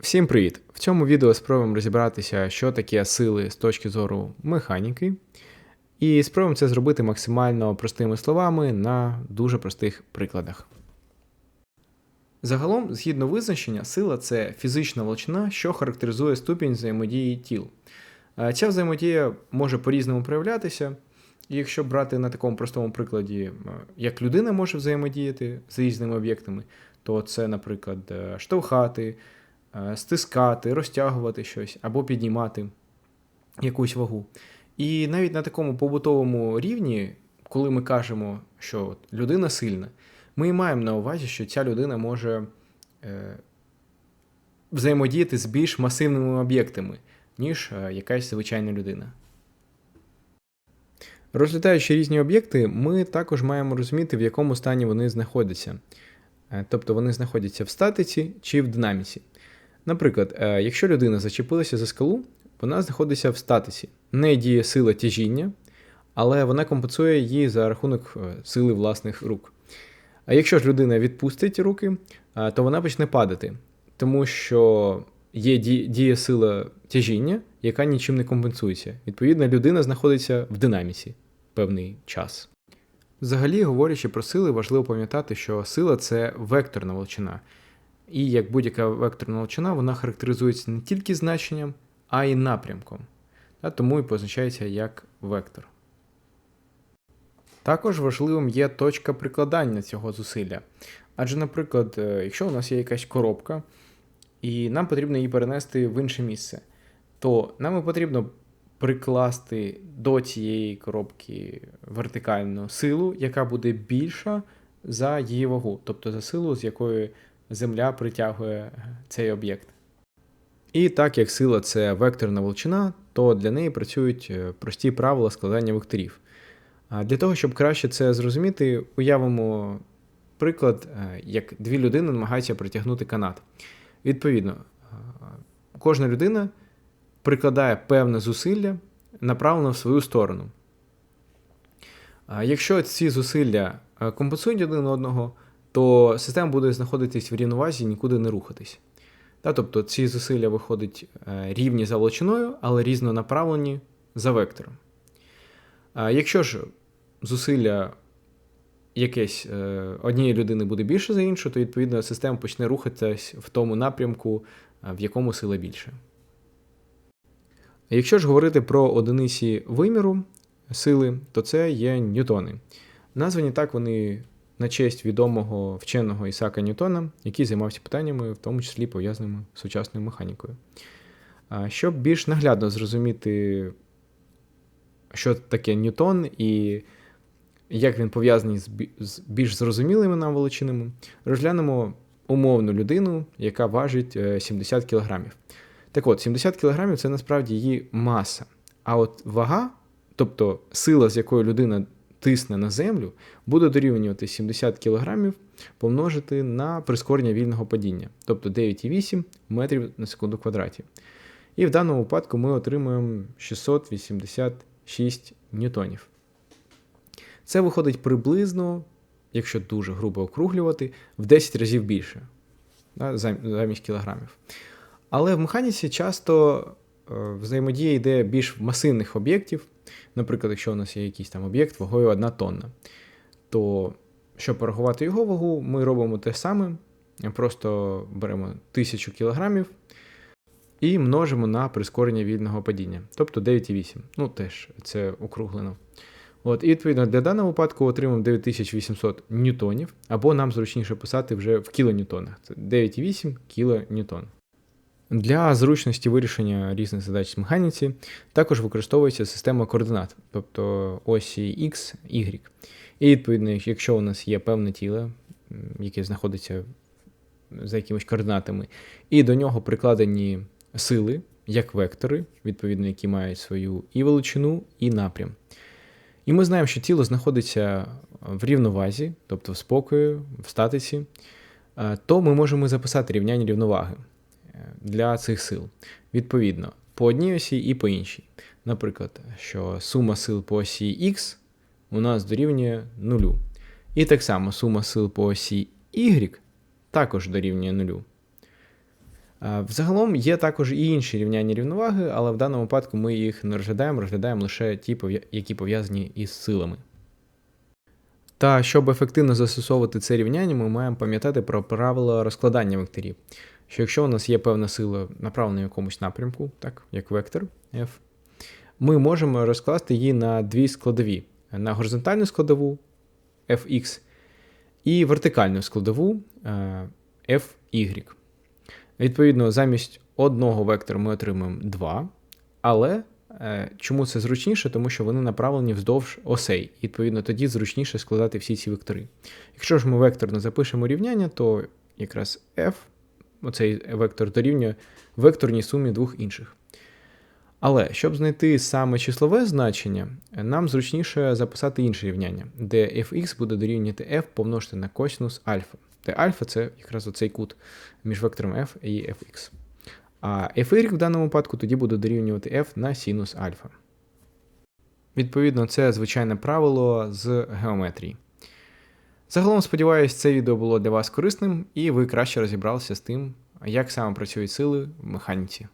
Всім привіт! В цьому відео спробуємо розібратися, що таке сили з точки зору механіки, і спробуємо це зробити максимально простими словами на дуже простих прикладах. Загалом, згідно визначення, сила це фізична величина, що характеризує ступінь взаємодії тіл. Е, Ця взаємодія може по-різному проявлятися. І якщо брати на такому простому прикладі, е, як людина може взаємодіяти з різними об'єктами, то це, наприклад, е, штовхати, стискати, розтягувати щось або піднімати якусь вагу. І навіть на такому побутовому рівні, коли ми кажемо, що людина сильна, ми маємо на увазі, що ця людина може е, взаємодіяти з більш масивними об'єктами, ніж е, якась звичайна людина. Розглядаючи різні об'єкти, ми також маємо розуміти, в якому стані вони знаходяться. Е, Тобто вони знаходяться в статиці чи в динаміці. Наприклад, е, якщо людина зачепилася за скалу, вона знаходиться в статиці. В неї діє сила тяжіння, але вона компенсує її за рахунок е, сили власних рук. А якщо ж людина відпустить руки, е, то вона почне падати, тому що є діє сила тяжіння, яка нічим не компенсується. Відповідно, людина знаходиться в динаміці певний час. Взагалі, говорячи про сили, важливо пам'ятати, що сила це векторна величина. І як будь-яка векторна величина, вона характеризується не тільки значенням, а й напрямком. Та тому і позначається як вектор. Також важливим є точка прикладання цього зусилля. Адже, наприклад, е, якщо у нас є якась коробка, і нам потрібно її перенести в інше місце, то нам потрібно прикласти до цієї коробки вертикальну силу, яка буде більша за її вагу, тобто за силу, з якою Земля притягує цей об'єкт. І так як сила це векторна величина, то для неї працюють е, прості правила складання векторів. Для того, щоб краще це зрозуміти, уявимо приклад, е, як дві людини намагаються притягнути канат. Відповідно, е, кожна людина прикладає певне зусилля направлено в свою сторону. Якщо ці зусилля компенсують один одного, то система буде знаходитись в рівновазі і нікуди не рухатись. Тобто ці зусилля виходять е, рівні за величиною, але різнонаправлені за вектором. Якщо ж зусилля якесь е, однієї людини буде більше за іншу, то відповідно система почне рухатись в тому напрямку, е, в якому сила більше. Якщо ж говорити про одиниці виміру сили, то це є ньютони. Названі так вони на честь відомого вченого Ісака Ньютона, який займався питаннями, в тому числі пов'язаними з сучасною механікою. Щоб більш наглядно зрозуміти, що таке Ньютон і як він пов'язаний з більш зрозумілими нам величинами, розглянемо умовну людину, яка важить е, 70 кг. Так от, 70 кг це насправді її маса. А от вага, тобто сила, з якою людина тисне на землю, буде дорівнювати 70 кг помножити на прискорення вільного падіння, тобто 9,8 метрів на секунду квадраті. І в даному випадку ми отримуємо 686 ньютонів. Це виходить приблизно, якщо дуже грубо округлювати, в 10 разів більше да, замість кілограмів. Але в механіці часто е, взаємодія йде більш масивних об'єктів. Наприклад, якщо у нас є якийсь там об'єкт вагою 1 тонна, то щоб порахувати його вагу, ми робимо те саме, просто беремо 1000 кілограмів і множимо на прискорення вільного падіння, тобто 9,8. Ну, теж це округлено. От, і відповідно для даного випадку отримаємо 9800 ньютонів, або нам зручніше писати вже в кілоньютонах. Це 9,8 кілоньютон. Для зручності вирішення різних задач з механіці також використовується система координат, тобто осі X, Y. І відповідно, якщо у нас є певне тіло, яке знаходиться за якимись координатами, і до нього прикладені сили, як вектори, відповідно, які мають свою і величину, і напрям. І ми знаємо, що тіло знаходиться в рівновазі, тобто в спокою, в статиці, е, то ми можемо записати рівняння рівноваги для цих сил. Відповідно, по одній осі і по іншій. Наприклад, що сума сил по осі X у нас дорівнює нулю. І так само сума сил по осі Y також дорівнює нулю. Взагалом є також і інші рівняння рівноваги, але в даному випадку ми їх не розглядаємо, розглядаємо лише ті, які пов'язані із силами. Та щоб ефективно застосовувати це рівняння, ми маємо пам'ятати про правила розкладання векторів. Що якщо у нас є певна сила направлена в якомусь напрямку, так, як вектор F, ми можемо розкласти її на дві складові: на горизонтальну складову fx і вертикальну складову е, fy. Відповідно, замість одного вектора ми отримаємо два, але е, чому це зручніше? Тому що вони направлені вздовж осей. І, відповідно, тоді зручніше складати всі ці вектори. Якщо ж ми векторно запишемо рівняння, то якраз f, оцей вектор дорівнює векторній сумі двох інших. Але щоб знайти саме числове значення, нам зручніше записати інше рівняння, де fx буде дорівнювати f помножити на косинус альфа. Де альфа це якраз оцей кут між вектором f і fx. А fy в даному випадку тоді буде дорівнювати f на синус альфа. Відповідно, це звичайне правило з геометрії. Загалом, сподіваюсь, це відео було для вас корисним, і ви краще розібралися з тим, як саме працюють сили в механіці.